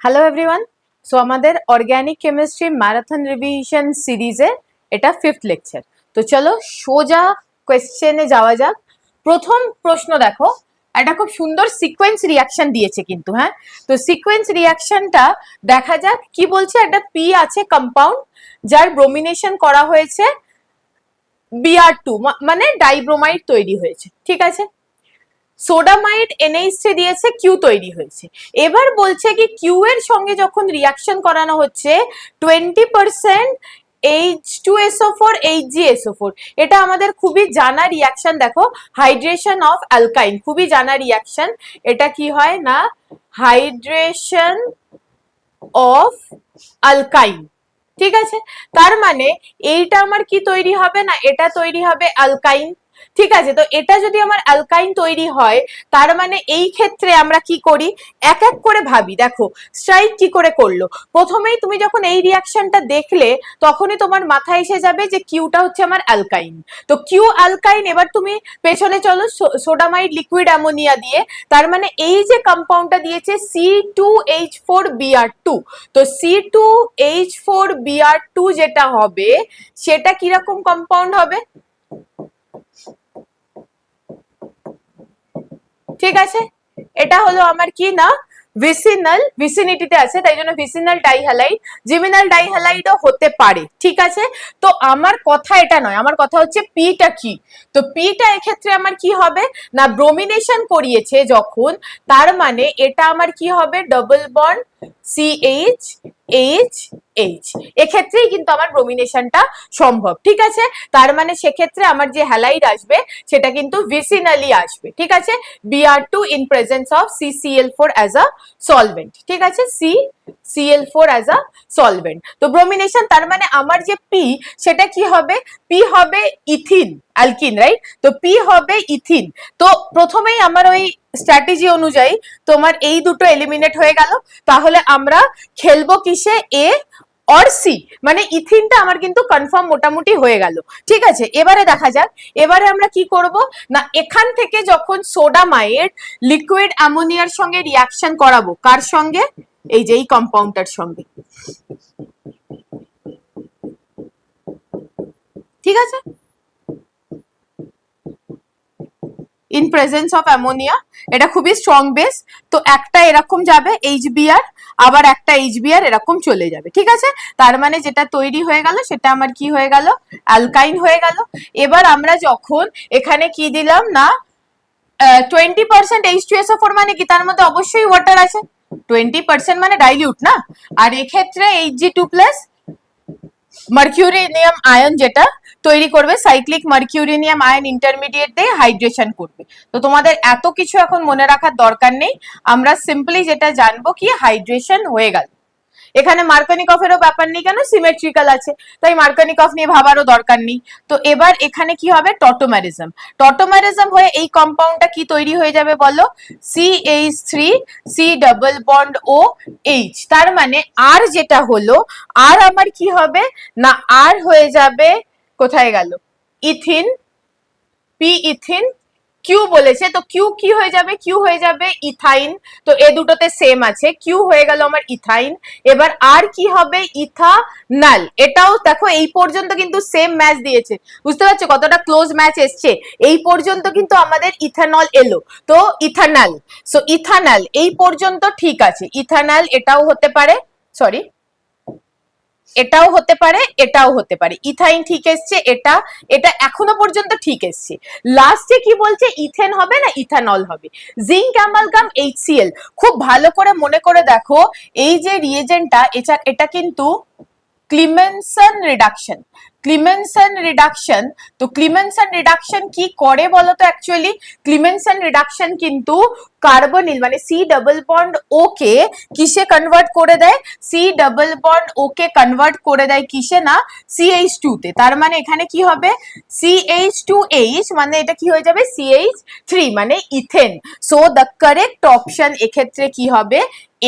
Hello everyone so আমাদের organic chemistry marathon revision সিরিজে এটা ফিফথ লেকচার তো চলো সোজা কোয়েশ্চেনে যাওয়া যাক। প্রথম প্রশ্ন দেখো। একটা খুব সুন্দর সিকোয়েন্স রিয়াকশন দিয়েছে কিন্তু হ্যাঁ? তো সিকোয়েন্স রিয়াকশনটা দেখা যাক কি বলছে। একটা পি আছে কম্পাউন্ড যার ব্রোমিনেশন করা হয়েছে বিআর টু মানে ডাইব্রোমাইড তৈরি হয়েছে। ঠিক আছে? সোডামাইড এনএইচ থ্রি দিয়েছে কিউ তৈরি হয়েছে। এবার বলছে কি কিউ এর সঙ্গে যখন রিয়াকশন করানো হচ্ছে twenty percent H two SO four H G SO four এটা আমাদের খুবই জানা রিয়াকশন দেখো হাইড্রেশন অফ অ্যালকাইন খুবই জানা রিয়াকশন এটা কি হয় না হাইড্রেশন অফ অ্যালকাইন ঠিক আছে? তার মানে এইটা আমার কি তৈরি হবে না, এটা তৈরি হবে অ্যালকাইন ঠিক আছে, তো এটা যদি আমার অ্যালকাইন তৈরি হয়, তার মানে এই ক্ষেত্রে আমরা কি করি? এক এক করে ভাবি, দেখো স্ট্রাইক কি করে করল? প্রথমেই তুমি যখন এই রিয়াকশনটা দেখলে, তখনই তোমার মাথায় এসে যাবে যে কিউটা হচ্ছে আমার অ্যালকাইন তো কিউ অ্যালকাইন এবার তুমি পেছনে চলো সোডামাইড লিকুইড অ্যামোনিয়া দিয়ে, তার মানে এই যে কম্পাউন্ডটা দিয়েছে C two H four BR two তো C two H four BR two যেটা হবে, সেটা কীরকম কম্পাউন্ড হবে? ঠিক আছে? এটা হলো আমার কি না? ভিসিনাল ভিসিনিটিতে আছে, তাই জন্য ভিসিনাল ডাইহ্যালাইড জিমিনাল ডাইহ্যালাইডও হতে পারে, ঠিক আছে? তো আমার কথা এটা নয়, আমার কথা হচ্ছে পিটা কি? তো পিটা এক্ষেত্রে আমার কি হবে? না ব্রোমিনেশন করিয়েছে যখন, তার মানে এটা আমার কি হবে? Double bond CH H H এক্ষেত্রেই কিন্তু আমার ব্রোমিনেশনটা সম্ভব, ঠিক আছে? তার মানে সেক্ষেত্রে আমার যে হ্যালাইড আসবে, সেটা কিন্তু ভিসিনালি আসবে, ঠিক আছে? BR two in presence of CCL four as a solvent ঠিক আছে? C CL four as a solvent তো ব্রোমিনেশন তার মানে আমার যে পি সেটা কি হবে? পি হবে ইথিন অ্যালকিন রাইট তো পি হবে ইথিন তো প্রথমেই আমার ওই স্ট্র্যাটেজি অনুযায়ী তোমার এই দুটো এলিমিনেট হয়ে গেল। তাহলে আমরা খেলব কিসে? এ অর সি মানে ইথিনটা আমার কিন্তু কনফার্ম মোটামুটি হয়ে গেল। ঠিক আছে? এবারে দেখা যাক। এবারে আমরা কি করব? না, এখান থেকে যখন সোডামাইড লিকুইড অ্যামোনিয়ার সঙ্গে রিয়াকশন করাবো, কার সঙ্গে? এই যে, এই কম্পাউন্ডটার সঙ্গে। ঠিক আছে? ইন প্রেজেন্স অফ অ্যামোনিয়া এটা খুবই স্ট্রং বেস তো একটা এরকম যাবে এইচবিআর আবার একটা এইচবিআর এরকম চলে যাবে, ঠিক আছে? তার মানে যেটা তৈরি হয়ে গেল, সেটা আমার কি হয়ে গেল? অ্যালকাইন হয়ে গেল। এবার আমরা যখন এখানে কি দিলাম না twenty percent H two SO four মানে কি? তার মধ্যে অবশ্যই ওয়াটার আছে। টোয়েন্টি পার্সেন্ট মানে ডাইলিউট না? আর এক্ষেত্রে H G two plus mercurinium ion যেটা তৈরি করবে। সাইক্লিক মার্কিউরিনিয়াম আয়ন ইন্টারমিডিয়েট দিয়ে হাইড্রেশন করবে। তো তোমাদের এত কিছু এখন মনে রাখার দরকার নেই। আমরা সিম্পলি যেটা জানব কি হাইড্রেশন হয়ে গেল। এখানে মার্কানিকফেরও ব্যাপার নেই কেন? সিমেট্রিক্যাল আছে। তাই মার্কানিকফ নিয়ে ভাবারও দরকার নেই। তো এবার এখানে কি হবে? টটোম্যারিজম টটোম্যারিজম হয়ে এই কম্পাউন্ডটা কি তৈরি হয়ে যাবে বলো? C H three C double bond O H তার মানে আর যেটা হলো আর আমার কি হবে? না আর হয়ে যাবে কোথায় গেল? ইথিন, পি ইথিন কিউ বলেছে। তো কিউ কি হয়ে যাবে? কিউ হয়ে যাবে ইথাইন। তো এ দুটোতে সেম আছে। কিউ হয়ে গেল আমার ইথাইন। এবার আর কি হবে? ইথানাল। এটাও দেখো, এই পর্যন্ত কিন্তু সেম ম্যাচ দিয়েছে। বুঝতে পারছ কতটা ক্লোজ ম্যাচ এসছে? এই পর্যন্ত কিন্তু আমাদের ইথানল এলো। তো ইথানাল। সো ইথানাল, এই পর্যন্ত ঠিক আছে। ইথানাল এটাও হতে পারে। সরি এটাও হতে পারে, এটাও হতে পারে। ইথাইন ঠিক এসছে, এটা এটা এখনও পর্যন্ত ঠিক এসছে। লাস্টে কি বলছে? ইথেন হবে না ইথানল হবে? জিঙ্ক অ্যামালগাম এইচসিএল খুব ভালো করে মনে করে দেখো, এই যে রিয়েজেন্টটা এটা কিন্তু ক্লিমেনসন রিডাকশন ক্লিমেনসন রিডাকশন তো ক্লিমেনসন রিডাকশন কি করে বলতো অ্যাকচুয়ালি ক্লিমেনসন রিডাকশন কিন্তু কার্বনিল মানে সি ডাবল বন্ড ও কে কিসে কনভার্ট করে দেয়? সি ডাবল বন্ড ও কে কনভার্ট করে দেয় কিসে না? সিএইচ টু তে। তার মানে এখানে কি হবে? সিএইচ টু এইচ মানে এটা কি হয়ে যাবে? সিএইচ থ্রি মানে ethane. So the correct option এক্ষেত্রে কি হবে?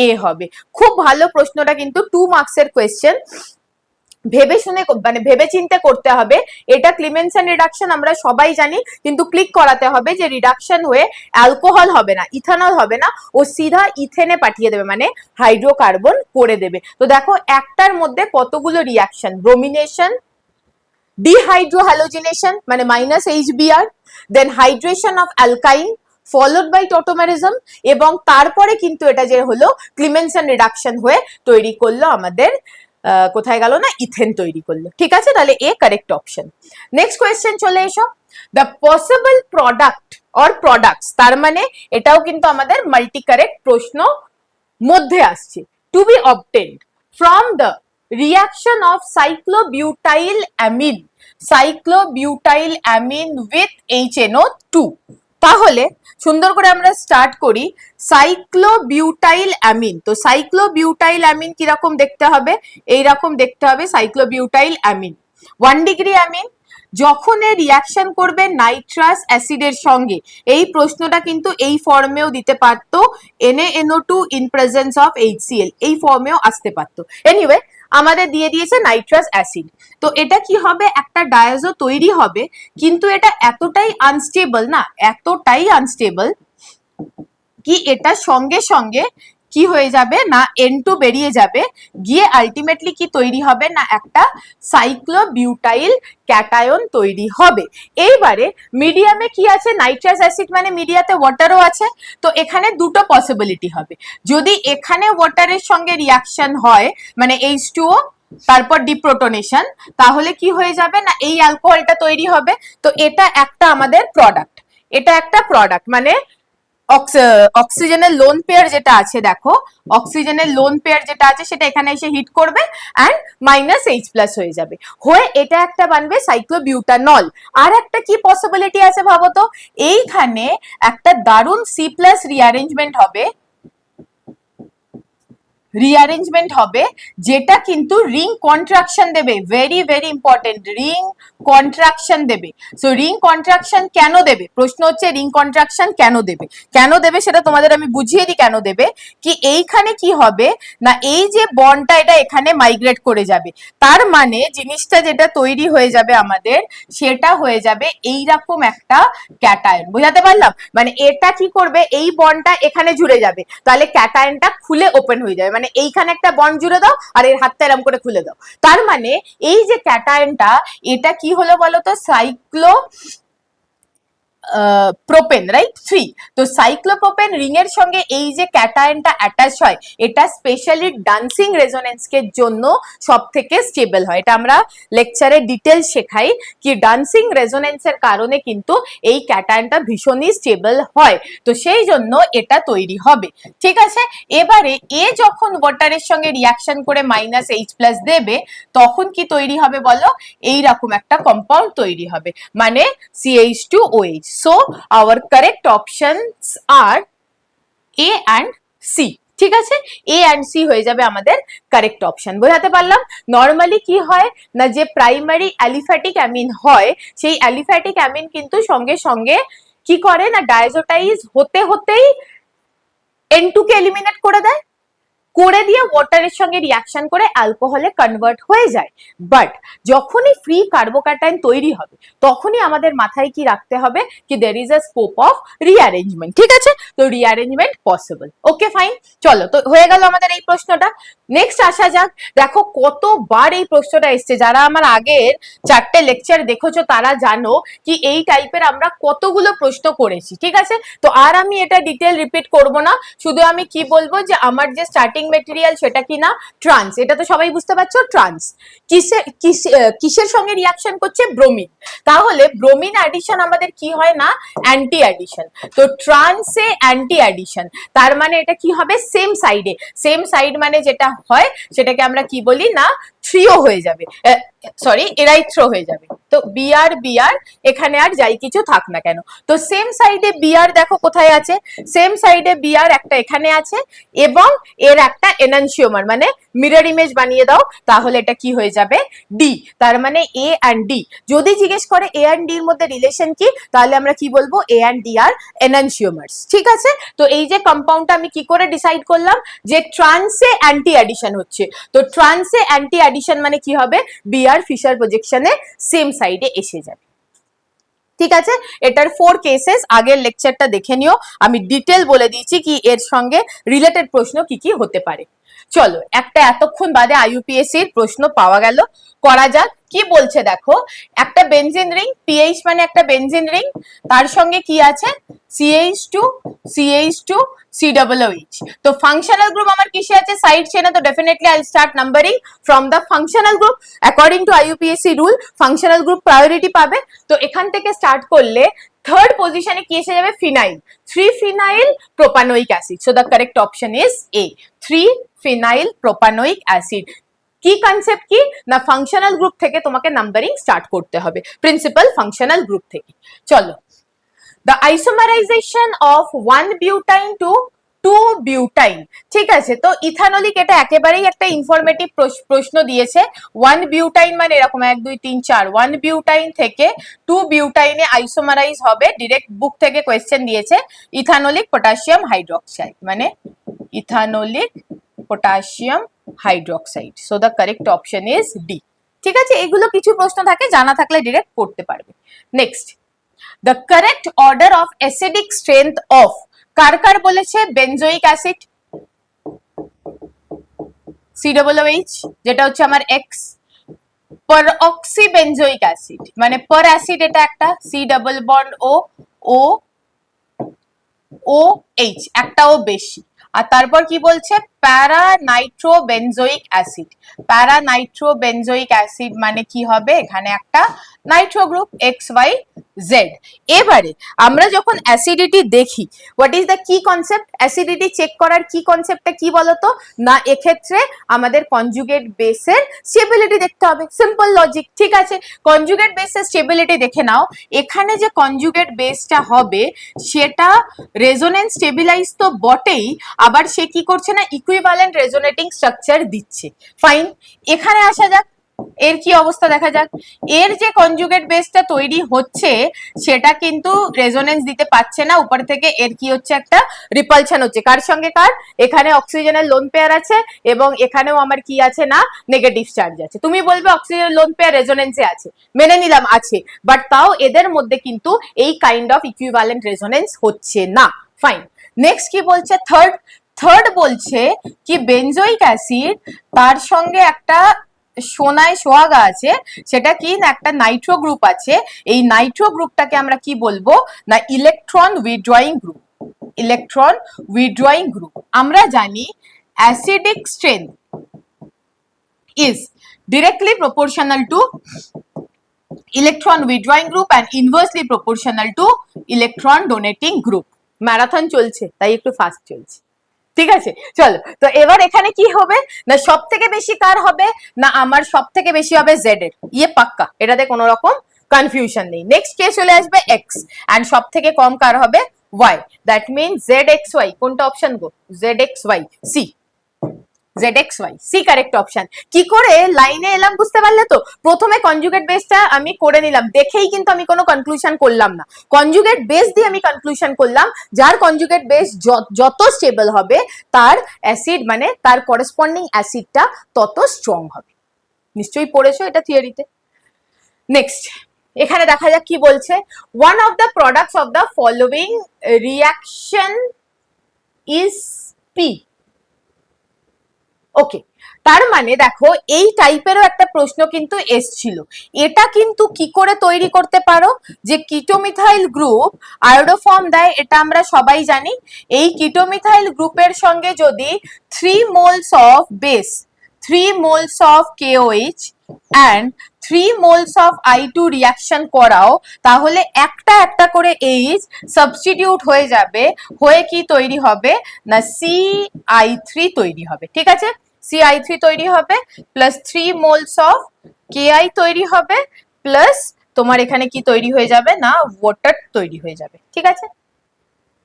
এ হবে। খুব ভালো প্রশ্নটা কিন্তু টু মার্কসের কোয়েশ্চেন ভেবে শুনে মানে ভেবে চিন্তে করতে হবে। এটা ক্লিমেনসন রিডাকশন আমরা সবাই জানি, কিন্তু ক্লিক করাতে হবে যে রিডাকশন হয়ে অ্যালকোহল হবে না ইথানল হবে না, ও সিধা ইথেনে পাঠিয়ে দেবে মানে হাইড্রোকার্বন করে দেবে। তো দেখো, একটার মধ্যে কতগুলো রিয়াকশন ব্রোমিনেশন ডিহাইড্রোহ্যালোজিনেশন মানে minus H HBr then hydration of alkyne followed by tautomerism এবং তারপরে কিন্তু এটা যে হলো ক্লিমেনসন রিডাকশন হয়ে তৈরি করল আমাদের কোথায় গেল না? ইথেন তৈরি করল। ঠিক আছে? তাহলে A correct option next question চলে এসো। The possible product or products তার মানে এটাও কিন্তু আমাদের মাল্টি কারেক্ট প্রশ্ন মধ্যে আসছে। To be obtained from the reaction of cyclobutyl amine amine with HNO two তাহলে সুন্দর করে আমরা স্টার্ট করি সাইক্লোবিউটাইল অ্যামিন তো সাইক্লোবিউটাইল অ্যামিন কীরকম দেখতে হবে? এইরকম দেখতে হবে cyclobutyl amine one degree amine যখন এ রিয়াকশন করবে নাইট্রাস অ্যাসিডের সঙ্গে। এই প্রশ্নটা কিন্তু এই ফর্মেও দিতে পারতো NaNO2 two in presence of HCl এই ফর্মেও আসতে পারতো। এনিওয়ে আমাদের দিয়ে দিয়েছে নাইট্রাস অ্যাসিড তো এটা কি হবে? একটা ডায়াজো তৈরি হবে, কিন্তু এটা এতটাই আনস্টেবল না, এতটাই আনস্টেবল কি এটা সঙ্গে সঙ্গে কি হয়ে যাবে? না এন টু বেরিয়ে যাবে। গিয়ে আলটিমেটলি কি তৈরি হবে? না একটা সাইক্লোবিউটাইল ক্যাটায়ন তৈরি হবে। এইবারে মিডিয়ামে কি আছে? নাইট্রাস অ্যাসিড মানে মিডিয়াতে ওয়াটারও আছে। তো এখানে দুটো পসিবিলিটি হবে। যদি এখানে ওয়াটারের সঙ্গে রিয়াকশন হয় মানে এইচ টুও তারপর ডিপ্রোটোনেশন তাহলে কি হয়ে যাবে? না এই অ্যালকোহলটা তৈরি হবে। তো এটা একটা আমাদের প্রোডাক্ট এটা একটা প্রোডাক্ট মানে অক্সিজেনের লোন পেয়ার যেটা আছে, দেখো, অক্সিজেনের লোন পেয়ার যেটা আছে, সেটা এখানে এসে হিট করবে অ্যান্ড মাইনাস এইচ প্লাস হয়ে যাবে। হয়ে এটা একটা বানবে সাইক্লোবিউটানল আর একটা কি পসিবিলিটি আছে ভাবো তো? এইখানে একটা দারুণ সি প্লাস রিঅ্যারেঞ্জমেন্ট হবে। রিঅ্যারেঞ্জমেন্ট হবে, যেটা কিন্তু রিং কন্ট্রাকশন দেবে। Very very important ring contraction দেবে। সো রিং কন্ট্রাকশন কেন দেবে? প্রশ্ন হচ্ছে রিং কন্ট্রাকশন কেন দেবে? কেন দেবে সেটা তোমাদের আমি বুঝিয়ে দিই কেন দেবে। কি এইখানে কি হবে? না, এই যে বন্ডটা এটা এখানে মাইগ্রেট করে যাবে। তার মানে জিনিসটা যেটা তৈরি হয়ে যাবে আমাদের, সেটা হয়ে যাবে এইরকম একটা ক্যাটায়ন বোঝাতে পারলাম? মানে এটা কি করবে? এই বন্ডটা এখানে জুড়ে যাবে। তাহলে ক্যাটায়নটা খুলে ওপেন হয়ে যাবে। মানে এইখানে একটা বন্ড জুড়ে দাও আর এর হাতটা এরম করে খুলে দাও। তার মানে এই যে ক্যাটায়নটা এটা কি হলো বলতো? সাইক্লো প্রোপেন রাইট থ্রি তো সাইক্লোপ্রোপেন রিং এর সঙ্গে এই যে ক্যাটায়নটা অ্যাটাচ হয়, এটা স্পেশালি ডান্সিং রেজোনেন্সকে জন্য সব থেকে স্টেবল হয়। এটা আমরা লেকচারে ডিটেল শেখাই কি ডান্সিং রেজোনেন্সের কারণে কিন্তু এই ক্যাটায়নটা ভীষণই স্টেবল হয়। তো সেই জন্য এটা তৈরি হবে। ঠিক আছে? এবারে এ যখন ওয়াটারের সঙ্গে রিয়াকশন করে মাইনাস এইচ প্লাস দেবে, তখন কি তৈরি হবে বলো? এইরকম একটা কম্পাউন্ড তৈরি হবে। মানে CH two OH so our correct options are A and C ঠিক আছে? এ অ্যান্ড সি হয়ে যাবে আমাদের কারেক্ট অপশন বোঝাতে পারলাম? নর্মালি কি হয়? না, যে প্রাইমারি অ্যালিফ্যাটিক অ্যামিন হয়, সেই অ্যালিফ্যাটিক অ্যামিন কিন্তু সঙ্গে সঙ্গে কি করে? না ডায়াজোটাইজ হতে হতেই এন কে এলিমিনেট করে দেয়। করে দিয়ে ওয়াটারের সঙ্গে রিয়াকশন করে অ্যালকোহলে কনভার্ট হয়ে যায়। বাট যখনই ফ্রি কার্বোকাটাইন তৈরি হবে, তখনই আমাদের মাথায় কি রাখতে হবে? কি there is a scope of rearrangement ঠিক আছে? তো রিঅ্যারেঞ্জমেন্ট পসিবল ওকে ফাইন চলো, তো হয়ে গেল আমাদের এই প্রশ্নটা। নেক্সট আসা যাক। দেখো, কতবার এই প্রশ্নটা এসছে। যারা আমার আগের চারটে লেকচার দেখেছ, তারা জানো কি এই টাইপের আমরা কতগুলো প্রশ্ন করেছি, ঠিক আছে? তো আর আমি এটা ডিটেল রিপিট করব না। শুধু আমি কি বলব যে, আমার যে স্টার্টিং মেটেরিয়াল সেটা কি না ট্রান্স এটা তো সবাই বুঝতে পারছ? ট্রান্স কিসে, কিসে- কিসের সঙ্গে রিয়াকশন করছে? ব্রোমিন তাহলে ব্রোমিন অ্যাডিশন আমাদের কি হয় না? অ্যান্টি অ্যাডিশন তো ট্রান্সে অ্যান্টি অ্যাডিশন তার মানে এটা কি হবে? সেম সাইডে সেম সাইড মানে যেটা হয়, সেটাকে আমরা কি বলি না? থ্রিও হয়ে যাবে। সরি এরাইথ্রো হয়ে যাবে। তো বিআর বিআর এখানে আর যাই কিছু থাক না কেন। তো সেম সাইডে বিআর দেখো কোথায় আছে। সেম সাইডে বিআর একটা এখানে আছে এবং এর একটা এনানসিওমার মানে মিরর ইমেজ বানিয়ে দাও, তাহলে এটা কি হয়ে যাবে? ডি তার মানে এ অ্যান্ড ডি যদি জিজ্ঞেস করে এ অ্যান্ড ডির মধ্যে রিলেশন কি, তাহলে আমরা কি বলব? এ অ্যান্ড ডি আর এনানসিওমার্স ঠিক আছে? তো এই যে কম্পাউন্ডটা আমি কি করে ডিসাইড করলাম? যে ট্রান্সে অ্যান্টি অ্যাডিশন হচ্ছে। তো ট্রান্সে অ্যান্টি অ্যাডিশন মানে কি হবে? বি ফিশার প্রজেকশনে সেম সাইডে এসে যাবে। ঠিক আছে? এটার ফোর কেসেস আগের লেকচারটা দেখে নিও। আমি ডিটেল বলে দিয়েছি কি এর সঙ্গে রিলেটেড প্রশ্ন কি কি হতে পারে। চলো, একটা এতক্ষণ বাদে আইউপিএসসির প্রশ্ন পাওয়া গেল। করা যাক। কি বলছে দেখো? একটা বেনজিন রিং পিএইচ মানে একটা বেনজিন রিং তার সঙ্গে কি আছে? CH two CH two C double H তো ফাংশনাল গ্রুপ আমার কিসে আছে? সাইড চেনে তো definitely I start numbering from the functional group according to IUPAC rule functional group priority পাবে। তো এখান থেকে স্টার্ট করলে থার্ড পজিশনে কি এসে যাবে? Phenyl three phenyl propanoic acid so the correct option is A three phenyl propanoic acid কি কনসেপ্ট কি? না ফাংশনাল গ্রুপ থেকে তোমাকে নাম্বারিং স্টার্ট করতে হবে। প্রিন্সিপাল ফাংশনাল গ্রুপ থেকে। চলো। The isomerization of one butane to two butyne ঠিক আছে? তো ইথানলিক এটা একেবারেই একটা ইনফরমেটিভ প্রশ্ন দিয়েছে। ওয়ান বিউটাইন মানে এরকম এক, দুই, তিন, চার। ওয়ান বিউটাইন থেকে টু বিউটাইনে আইসোমারাইজ হবে। ডিরেক্ট বুক থেকে কোয়েশ্চেন দিয়েছে। ইথানলিক পটাশিয়াম হাইড্রোক্সাইড মানে ethanolic potassium hydroxide so the correct option is D ঠিক আছে? এগুলো কিছু প্রশ্ন থাকে, জানা থাকলে ডিরেক্ট করতে পারবে। Next the correct order of acidic strength of কার কার বলেছে? Benzoic acid C double H যেটা হচ্ছে আমার এক্স পার অক্সিবেনজোইক অ্যাসিড মানে পার অ্যাসিড এটা একটা C double bond O O O H একটাও বেশি। আর তারপর কি বলছে? Para nitro benzoic acid para nitro benzoic acid মানে কি হবে? এখানে একটা nitro group X Y Z এবারে আমরা যখন অ্যাসিডিটি দেখি হোয়াট ইজ দ্য কি কনসেপ্ট অ্যাসিডিটি চেক করার কি কনসেপ্টটা কি বলতো? না, এক্ষেত্রে আমাদের কনজুগেট বেসের স্টেবিলিটি দেখতে হবে। সিম্পল লজিক ঠিক আছে? কনজুগেট বেসের স্টেবিলিটি দেখে নাও। এখানে যে কনজুগেট বেসটা হবে, সেটা রেজোনেন্স স্টেবিলাইজ তো বটেই, আবার সে কি করছে না ইকুইভ্যালেন্ট রেজোনেটিং স্ট্রাকচার দিচ্ছে। ফাইন এখানে আসা যাক, এর কি অবস্থা দেখা যাক। এর যে কনজুগেট বেসটা তৈরি হচ্ছে, সেটা কিন্তু রেজোনেন্স দিতে পারছে না। উপর থেকে এর কি হচ্ছে একটা রিপালশন হচ্ছে। কার সঙ্গে কার? এখানে অক্সিজেনের লোন পেয়ার আছে এবং এখানেও আমার কি আছে না? নেগেটিভ চার্জ আছে। তুমি বলবে অক্সিজেন লোন পেয়ার রেজোনেন্সে আছে। মেনে নিলাম, আছে। বাট তাও এদের মধ্যে কিন্তু এই কাইন্ড অফ ইকুইভ্যালেন্ট রেজোনেন্স হচ্ছে না। ফাইন নেক্সট কি বলছে? থার্ড থার্ড বলছে কি বেনজোইক অ্যাসিড তার সঙ্গে একটা সোনায় সোহাগা আছে, সেটা কি না একটা নাইট্রো গ্রুপ আছে, এই নাইট্রো গ্রুপটাকে আমরা কি বলব? না electron withdrawing group electron withdrawing group আমরা জানি acidic strength is directly proportional to electron withdrawing group and inversely proportional to electron donating group. Marathon চলছে, তাই একটু ফাস্ট চলছে। ঠিক আছে? চলো, তো এবার এখানে কি হবে? না সব থেকে বেশি কার হবে? না আমার সব থেকে বেশি হবে জেড এর। ইয়ে পাক্কা, এটাতে কোনো রকম কনফিউশন নেই। নেক্সট কে চলে আসবে এক্স অ্যান্ড সব থেকে কম কার হবে? Y that mean Z X Y কোনটা অপশন গো? Z X Y C Z X Y C correct option কি করে লাইনে এলাম বুঝতে পারলে তো? প্রথমে কনজুগেট বেসটা আমি করে নিলাম। দেখেই কিন্তু আমি কোনো কনক্লুশন করলাম না। কনজুগেট বেস দিয়ে আমি কনক্লুশন করলাম। যার কনজুগেট বেস যত স্টেবল হবে, তার অ্যাসিড মানে তার করেসপন্ডিং অ্যাসিডটা তত স্ট্রং হবে। নিশ্চয়ই পড়েছো এটা থিওরিতে নেক্সট এখানে দেখা যাক কি বলছে। One of the products of the following reaction is P okay তার মানে দেখো, এই টাইপেরও একটা প্রশ্ন কিন্তু এসছিল। এটা কিন্তু কি করে তৈরি করতে পারো? যে কিটোমিথাইল গ্রুপ আয়োডোফর্ম দেয়, এটা আমরা সবাই জানি। এই কিটোমিথাইল গ্রুপের সঙ্গে যদি three moles of base three moles of KOH and three moles of I two reaction করাও, তাহলে একটা একটা করে এইচ সাবস্টিটিউট হয়ে যাবে, হয়ে কি তৈরি হবে? না সি আই থ্রি তৈরি হবে, ঠিক আছে? সি আই থ্রি তৈরি হবে plus three moles of KI তৈরি হবে প্লাস তোমার এখানে কি তৈরি হয়ে যাবে? না ওয়াটার তৈরি হয়ে যাবে, ঠিক আছে?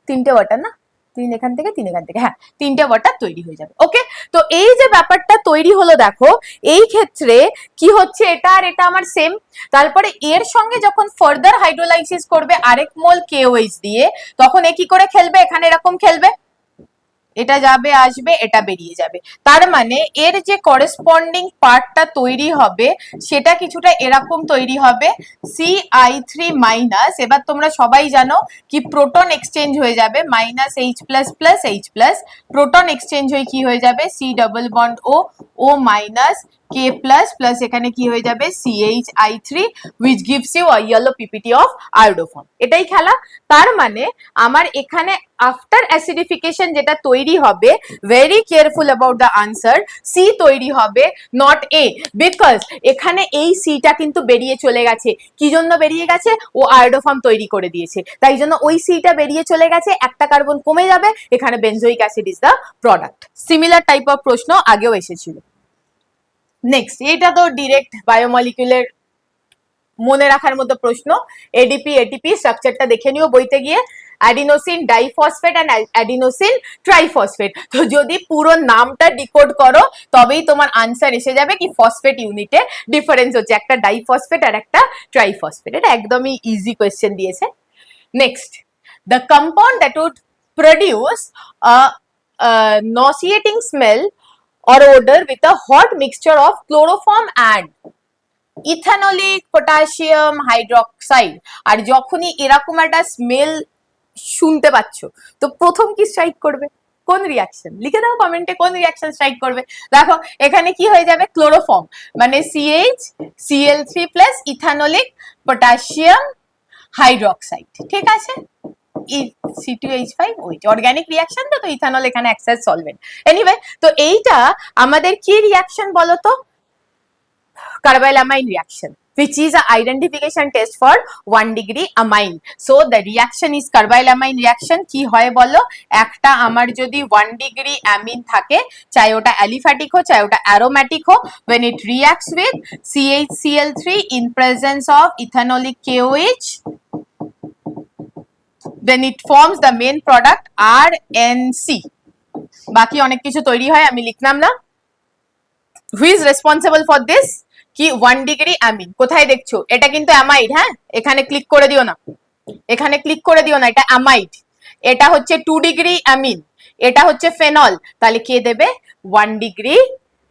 তিনটে ওয়াটার না? তিন এখান থেকে, তিন এখান থেকে হ্যাঁ তিনটে ওয়াটার তৈরি হয়ে যাবে ওকে তো এই যে ব্যাপারটা তৈরি হলো, দেখো, এই ক্ষেত্রে কি হচ্ছে এটা আর এটা আমার সেম তারপরে এর সঙ্গে যখন ফার্দার হাইড্রোলাইসিস করবে আরেক মোল কেওএইচ দিয়ে, তখন এ কি করে খেলবে? এখানে এরকম খেলবে। এটা যাবে, আসবে, এটা বেরিয়ে যাবে। তার মানে এর যে করেসপন্ডিং পার্টটা তৈরি হবে, সেটা কিছুটা এরকম তৈরি হবে সি আই থ্রি মাইনাস এবার তোমরা সবাই জানো কি প্রোটন এক্সচেঞ্জ হয়ে যাবে minus H plus plus H plus proton exchange হয়ে কি হয়ে যাবে C double bond O O minus K plus plus এখানে কি হয়ে যাবে? C H I three which gives you a yellow ppt of iodoform এটাই খেলা। তার মানে আমার এখানে আফটার অ্যাসিডিফিকেশন যেটা তৈরি হবে very careful about the answer C তৈরি হবে নট এ বিকজ এখানে এই সিটা কিন্তু বেরিয়ে চলে গেছে। কি জন্য বেরিয়ে গেছে? ও আয়োডোফর্ম তৈরি করে দিয়েছে। তাই জন্য ওই সিটা বেরিয়ে চলে গেছে, একটা কার্বন কমে যাবে, এখানে benzoic acid is the product similar type of প্রশ্ন আগেও এসেছিল। নেক্সট এটা তো ডিরেক্ট বায়োমলিকুলের মনে রাখার মতো প্রশ্ন। এডিপি এটিপি স্ট্রাকচারটা দেখে নিও বইতে গিয়ে। Adenosine diphosphate and adenosine triphosphate তো যদি পুরো নামটা ডিকোড করো, তবেই তোমার আনসার এসে যাবে কি ফসফেট ইউনিটে ডিফারেন্স হচ্ছে। একটা ডাইফসফেট আর একটা ট্রাইফসফেট এটা একদমই ইজি কোয়েশ্চেন দিয়েছে। Next the compound that would produce nauseating smell or odor with a hot mixture of chloroform and ethanolic potassium hydroxide আর যখনই এরকম একটা স্মেল শুনতে পাচ্ছ, তো প্রথম কি স্ট্রাইক করবে? কোন রিয়াকশন লিখে দাও কমেন্টে কোন রিয়াকশন স্ট্রাইক করবে। দেখো, এখানে কি হয়ে যাবে? ক্লোরোফর্ম মানে CH Cl three plus ethanolic potassium hydroxide ঠিক আছে? সি টু এইচ ফাইভ ওই অর্গ্যানিক রিয়াকশন তো ইথানল এখানে অ্যাক্সেস সলভেন্ট এনিওয়ে তো এইটা আমাদের কি রিয়াকশন বলো তো carbylamine reaction which is a identification test for 1 degree amine so the reaction is carbylamine reaction কি হয় বলো একটা আমার যদি 1 degree amine থাকে চাই ওটা অ্যালিফ্যাটিক হোক চাই ওটা অ্যারোম্যাটিক হোক when it reacts with CHCl3 in presence of ethanolic KOH then it forms the main product RNC বাকি অনেক কিছু তৈরি হয়, আমি লিখলাম না। Who is responsible for this কি ওয়ান ডিগ্রি অ্যামিন কোথায় দেখছ? এটা কিন্তু অ্যামাইড হ্যাঁ? এখানে ক্লিক করে দিও না। এখানে ক্লিক করে দিও না, এটা অ্যামাইড এটা হচ্ছে টু ডিগ্রি অ্যামিন এটা হচ্ছে ফেনল তাহলে কে দেবে? One degree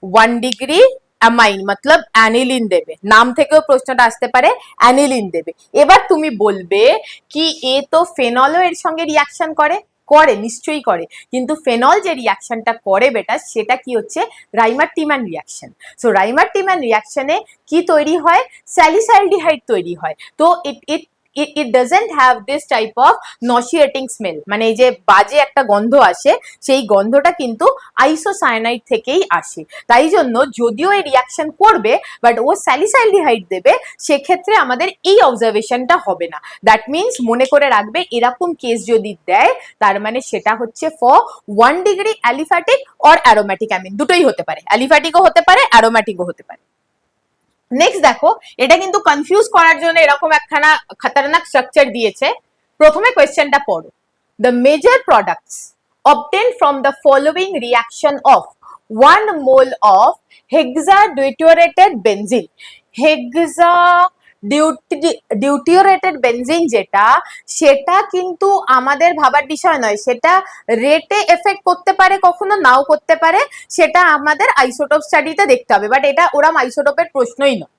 one degree amine মতলব অ্যানিলিন দেবে নাম থেকেও প্রশ্নটা আসতে পারে অ্যানিলিন দেবে এবার তুমি বলবে কি এ তো ফেনলও এর সঙ্গে রিয়াকশন করে করে নিশ্চয়ই করে কিন্তু ফেনল যে রিয়াকশনটা করে বেটা সেটা কি হচ্ছে রাইমার টিম্যান রিয়াকশন সো রাইমার টিম্যান রিয়াকশনে কি তৈরি হয় স্যালিসাইলডিহাইড তৈরি হয় তো it it it doesn't have this type of nauseating smell. মানে এই যে বাজে একটা গন্ধ আসে, সেই গন্ধটা কিন্তু আইসোসায়ানাইড থেকেই আসে। তাই জন্য যদিও এই রিয়াকশন করবে বাট ও স্যালিসাইলডিহাইড দেবে, সেক্ষেত্রে আমাদের এই অবজারভেশনটা হবে না। দ্যাট মিনস মনে করে রাখবে, এরকম কেস যদি দেয়, তার মানে সেটা হচ্ছে for one degree aliphatic or aromatic amine দুটোই হতে পারে। অ্যালিফ্যাটিকও হতে পারে অ্যারোম্যাটিকও হতে পারে। নেক্সট দেখো, এটা কিন্তু কনফিউজ করার জন্য এরকম একখানা খতরনাক স্ট্রাকচার দিয়েছে। প্রথমে কোয়েশ্চেনটা পড়ো। The major products obtained from the following reaction of 1 mole of deuterated benzene hexa deuterated benzene যেটা, সেটা কিন্তু আমাদের ভাবার বিষয় নয়। সেটা রেটে এফেক্ট করতে পারে, কখনো নাও করতে পারে, সেটা আমাদের আইসোটোপ স্টাডিতে দেখতে হবে। বাট এটা ওরম আইসোটোপের প্রশ্নই নয়।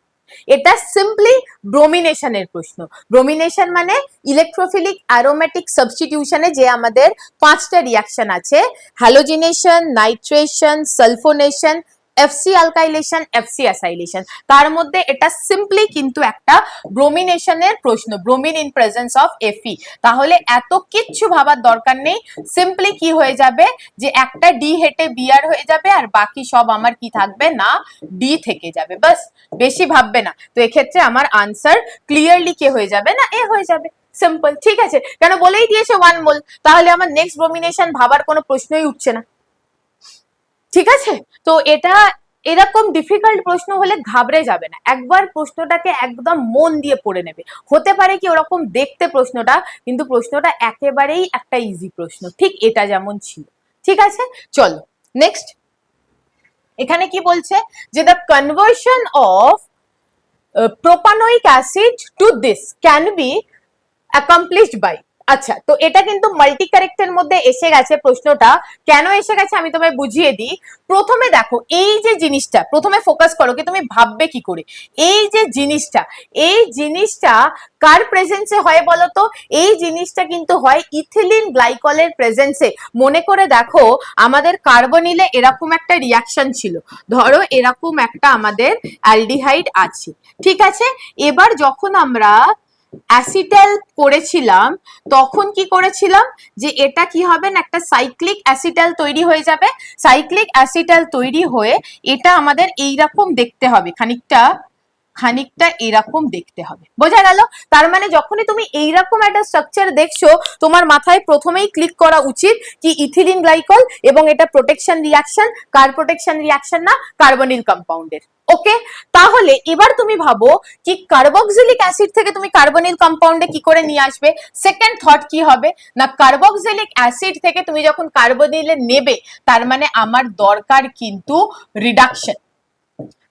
এটা সিম্পলি ব্রোমিনেশনের প্রশ্ন। ব্রোমিনেশন মানে ইলেকট্রোফিলিক অ্যারোমেটিক সাবস্টিটিউশনে যে আমাদের পাঁচটা রিয়াকশন আছে। Halogenation nitration sulphonation FC alkylation FC acylation তার মধ্যে এটা সিম্পলি কিন্তু একটা ব্রোমিনেশনের প্রশ্ন bromine in presence of Fe তাহলে এত কিচ্ছু ভাবার দরকার নেই। সিম্পলি কি হয়ে যাবে? যে একটা ডি হেটে বিয়ার হয়ে যাবে আর বাকি সব আমার কি থাকবে? না ডি থেকে যাবে। বাস, বেশি ভাববে না। তো এক্ষেত্রে আমার আনসার ক্লিয়ারলি কে হয়ে যাবে? না, এ হয়ে যাবে। সিম্পল ঠিক আছে। কেন বলেই দিয়েছে ওয়ান মোল তাহলে আমার নেক্সট ব্রোমিনেশন ভাবার কোনো প্রশ্নই উঠছে না। ঠিক আছে? তো এটা এরকম ডিফিকাল্ট প্রশ্ন হলে ঘাবড়ে যাবে না। একবার প্রশ্নটাকে একদম মন দিয়ে পড়ে নেবে। হতে পারে কি ওরকম দেখতে প্রশ্নটা, কিন্তু প্রশ্নটা একেবারেই একটা ইজি প্রশ্ন। ঠিক এটা যেমন ছিল। ঠিক আছে? চলো নেক্সট এখানে কি বলছে? যে the conversion of propanoic acid to this can be accomplished by আচ্ছা তো এটা কিন্তু মাল্টি কারেক্টের মধ্যে এসে গেছে প্রশ্নটা। কেন এসে গেছে আমি তোমায় বুঝিয়ে দিই। প্রথমে দেখো, এই যে জিনিসটা, প্রথমে ফোকাস করো কি তুমি ভাববে কি করে। এই যে জিনিসটা, এই জিনিসটা কার প্রেজেন্সে হয় বলতো এই জিনিসটা কিন্তু হয় ইথিলিন গ্লাইকলের প্রেজেন্সে মনে করে দেখো, আমাদের কার্বনিলে এরকম একটা রিয়াকশন ছিল। ধরো, এরকম একটা আমাদের অ্যালডিহাইড আছে। ঠিক আছে? এবার যখন আমরা অ্যাসিটাল করেছিলাম, তখন কি করেছিলাম যে এটা কি হবে না, একটা সাইক্লিক অ্যাসিটাল তৈরি হয়ে যাবে। সাইক্লিক অ্যাসিটাল তৈরি হয়ে এটা আমাদের এইরকম দেখতে হবে, খানিকটা খানিকটা এরকম দেখতে হবে। বোঝা গেল? তার মানে যখনই তুমি এইরকম একটা স্ট্রাকচার দেখছ, তোমার মাথায় প্রথমেই ক্লিক করা উচিত কি ইথিলিন গ্লাইকল এবং এটা প্রোটেকশন রিয়াকশন কার প্রোটেকশন রিয়াকশন না? কার্বনিল কম্পাউন্ডের ওকে তাহলে এবার তুমি ভাবো কি কার্বক্সিলিক অ্যাসিড থেকে তুমি কার্বনিল কম্পাউন্ডে কি করে নিয়ে আসবে? সেকেন্ড থট কি হবে? না কার্বক্সিলিক অ্যাসিড থেকে তুমি যখন কার্বনিলে নেবে, তার মানে আমার দরকার কিন্তু রিডাকশন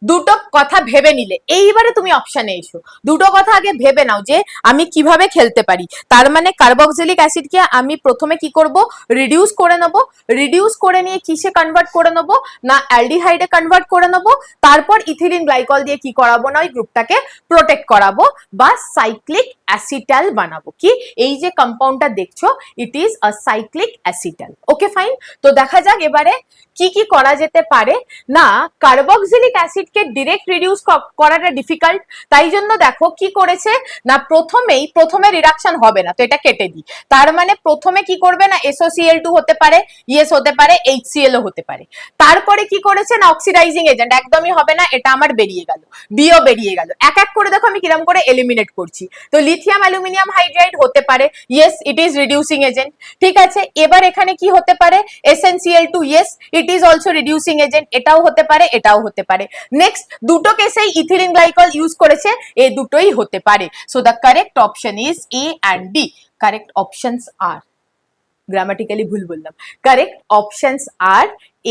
দুটো কথা ভেবে নিলে। এইবারে তুমি অপশানে এসো। দুটো কথা আগে ভেবে নাও যে আমি কীভাবে খেলতে পারি। তার মানে কার্বক্সিলিক অ্যাসিডকে আমি প্রথমে কি করব? রিডিউস করে নেব। রিডিউস করে নিয়ে কিসে কনভার্ট করে নেব? না অ্যালডিহাইডে কনভার্ট করে নেব। তারপর ইথিলিন গ্লাইকল দিয়ে কি করাবো না? ওই গ্রুপটাকে প্রোটেক্ট করাবো বা সাইক্লিক অ্যাসিটাল বানাবো। কি? এই যে কম্পাউন্ডটা দেখছ it is a cyclic acetal okay fine তো দেখা যাক এবারে কি কি করা যেতে পারে। না কার্বক্সিলিক অ্যাসিডকে ডিরেক্ট রিডিউস করাটা ডিফিকাল্ট তাই জন্য দেখো কি করেছে? না, প্রথমেই, প্রথমে রিডাকশন হবে না, তো এটা কেটে দিই। তার মানে প্রথমে কি করবে না? এসওসিএল টু হতে পারে ইএস হতে পারে এইচসিএল ও হতে পারে। তারপরে কি করেছে? না অক্সিডাইজিং এজেন্ট একদমই হবে না, এটা আমার বেরিয়ে গেল। বিও বেরিয়ে গেল। এক এক করে দেখো আমি কিরম করে এলিমিনেট করছি। তো লিথিয়াম অ্যালুমিনিয়াম হাইড্রাইড হতে পারে। Yes it is reducing agent ঠিক আছে, এবার এখানে কি হতে পারে? SnCl two yes it is also reducing agent এটাও হতে পারে, এটাও হতে পারে। নেক্সট দুটো কেসেই ইথিলিন গ্লাইকল ইউজ করেছে এই দুটোই হতে পারে। So the correct option is A and D correct options are grammatically ভুল বললাম। Correct options are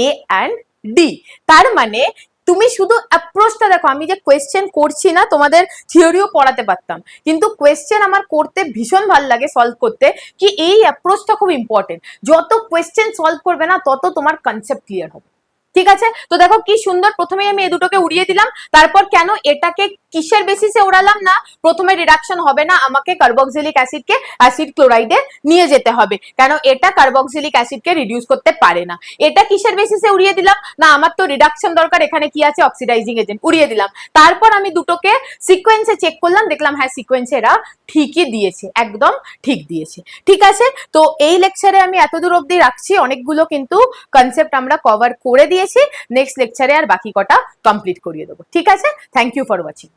A and D তার মানে তুমি শুধু অ্যাপ্রোচটা দেখো, আমি যে কোয়েশ্চেন করছি না, তোমাদের থিওরিও পড়াতে পারতাম। কিন্তু কোয়েশ্চেন আমার করতে ভীষণ ভালো লাগে সলভ করতে, কি এই অ্যাপ্রোচটা খুব ইম্পর্টেন্ট যত কোয়েশ্চেন সলভ করবে না, তত তোমার কনসেপ্ট ক্লিয়ার হবে। ঠিক আছে? তো দেখো কি সুন্দর প্রথমে আমি এই দুটোকে উড়িয়ে দিলাম। তারপর কেন এটাকে কিসের বেসিসে ওড়ালাম না? প্রথমে রিডাকশন হবে না, আমাকে কার্বক্সিলিক অ্যাসিডকে অ্যাসিড ক্লোরাইডে নিয়ে যেতে হবে। কেন এটা কার্বক্সিলিক অ্যাসিডকে রিডিউস করতে পারে না। এটা কিসের বেসিসে উড়িয়ে দিলাম? না, আমার তো রিডাকশন দরকার, এখানে কি আছে? অক্সিডাইজিং এজেন্ট উড়িয়ে দিলাম। তারপর আমি দুটোকে সিকোয়েন্সে চেক করলাম, দেখলাম হ্যাঁ সিকোয়েন্সে এরা ঠিকই দিয়েছে, একদম ঠিক দিয়েছে। ঠিক আছে? তো এই লেকচারে আমি এত দূর অবধি রাখছি। অনেকগুলো কিন্তু কনসেপ্ট আমরা কভার করে দিয়েছি। নেক্সট লেকচারে আর বাকি কটা কমপ্লিট করিয়ে দেবো। ঠিক আছে? Thank you for watching